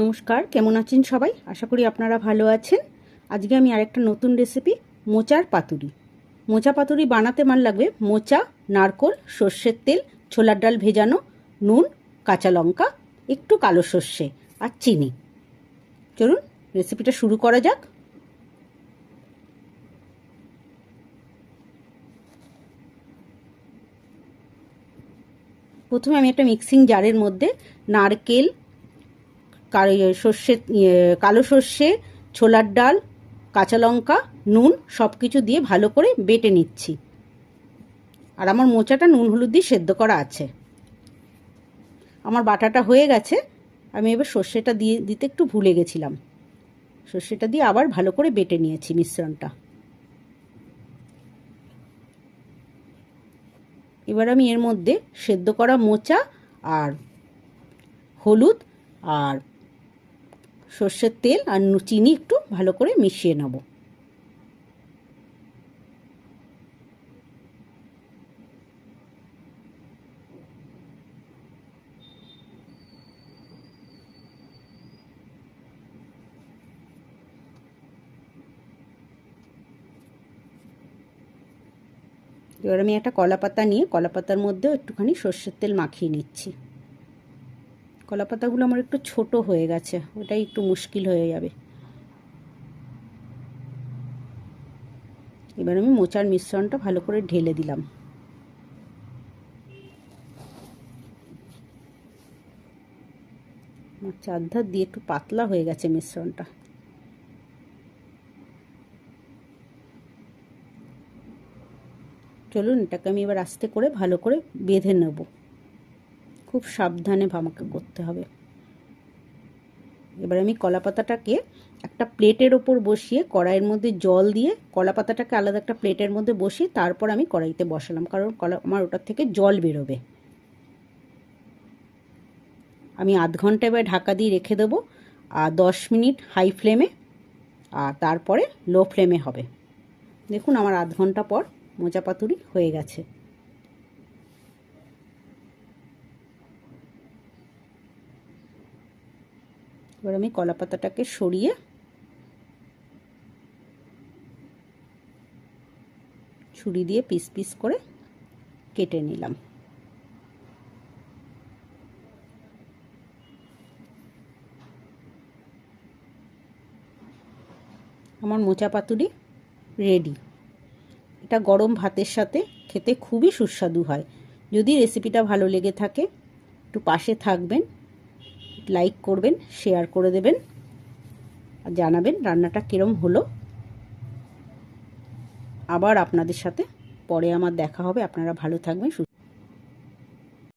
নমস্কার, কেমন আছেন সবাই? আশা করি আপনারা ভালো আছেন। আজকে আমি আরেকটা নতুন রেসিপি মোচার পাতুরি। মোচা পাতুরি বানাতে মান লাগবে মোচা, নারকোল, সর্ষের তেল, ছোলার ডাল ভেজানো, নুন, কাঁচা লঙ্কা, একটু কালো সর্ষে আর চিনি। চলুন রেসিপিটা শুরু করা যাক। প্রথমে আমি একটা মিক্সিং জারের মধ্যে নারকেল সর্ষে কালো সর্ষে, ছোলার ডাল, কাঁচা লঙ্কা, নুন সব কিছু দিয়ে ভালো করে বেটে নিচ্ছি। আর আমার মোচাটা নুন হলুদ দিয়ে সেদ্ধ করা আছে। আমার বাটাটা হয়ে গেছে। আমি এবার সর্ষেটা দিয়ে দিতে একটু ভুলে গেছিলাম। সর্ষেটা দিয়ে আবার ভালো করে বেটে নিয়েছি মিশ্রণটা। এবার আমি এর মধ্যে সেদ্ধ করা মোচা আর হলুদ আর সর্ষের তেল আর চিনি একটু ভালো করে মিশিয়ে নেব। এবার আমি একটা কলা পাতা নিয়ে কলা পাতার মধ্যেও একটুখানি সর্ষের তেল মাখিয়ে নিচ্ছি। কলা পাতাগুলো আমার একটু ছোট হয়ে গেছে, ওটাই একটু মুশকিল হয়ে যাবে। এবার আমি মোচার মিশ্রণটা ভালো করে ঢেলে দিলাম। আমার চারধার দিয়ে একটু পাতলা হয়ে গেছে মিশ্রণটা। চলুন, এটাকে আমি এবার আস্তে করে ভালো করে বেঁধে নেব। খুব সাবধানে আমাকে করতে হবে। এবার আমি কলা পাতাটাকে একটা প্লেটের ওপর বসিয়ে কড়াইয়ের মধ্যে জল দিয়ে কলা পাতাটাকে আলাদা একটা প্লেটের মধ্যে বসিয়ে তারপর আমি কড়াইতে বসালাম, কারণ কলা আমার ওটার থেকে জল বেরোবে। আমি আধ ঘণ্টা এবার ঢাকা দিয়ে রেখে দেবো, আর দশ মিনিট হাই ফ্লেমে, আর তারপরে লো ফ্লেমে হবে। দেখুন আমার আধ ঘণ্টা পর মোচা পাতুরি হয়ে গেছে। এবার আমি কলা পাতাটাকে সরিয়ে ছুরি দিয়ে পিস পিস করে কেটে নিলাম। আমার মোচা পাতুরি রেডি। এটা গরম ভাতের সাথে খেতে খুবই সুস্বাদু হয়। যদি রেসিপিটা ভালো লেগে থাকে, একটু পাশে থাকবেন। লাইক করবেন, শেয়ার করে দেবেন, আর জানাবেন রান্নাটা কীরম হলো। আবার আপনাদের সাথে পরে আমার দেখা হবে। আপনারা ভালো থাকবেন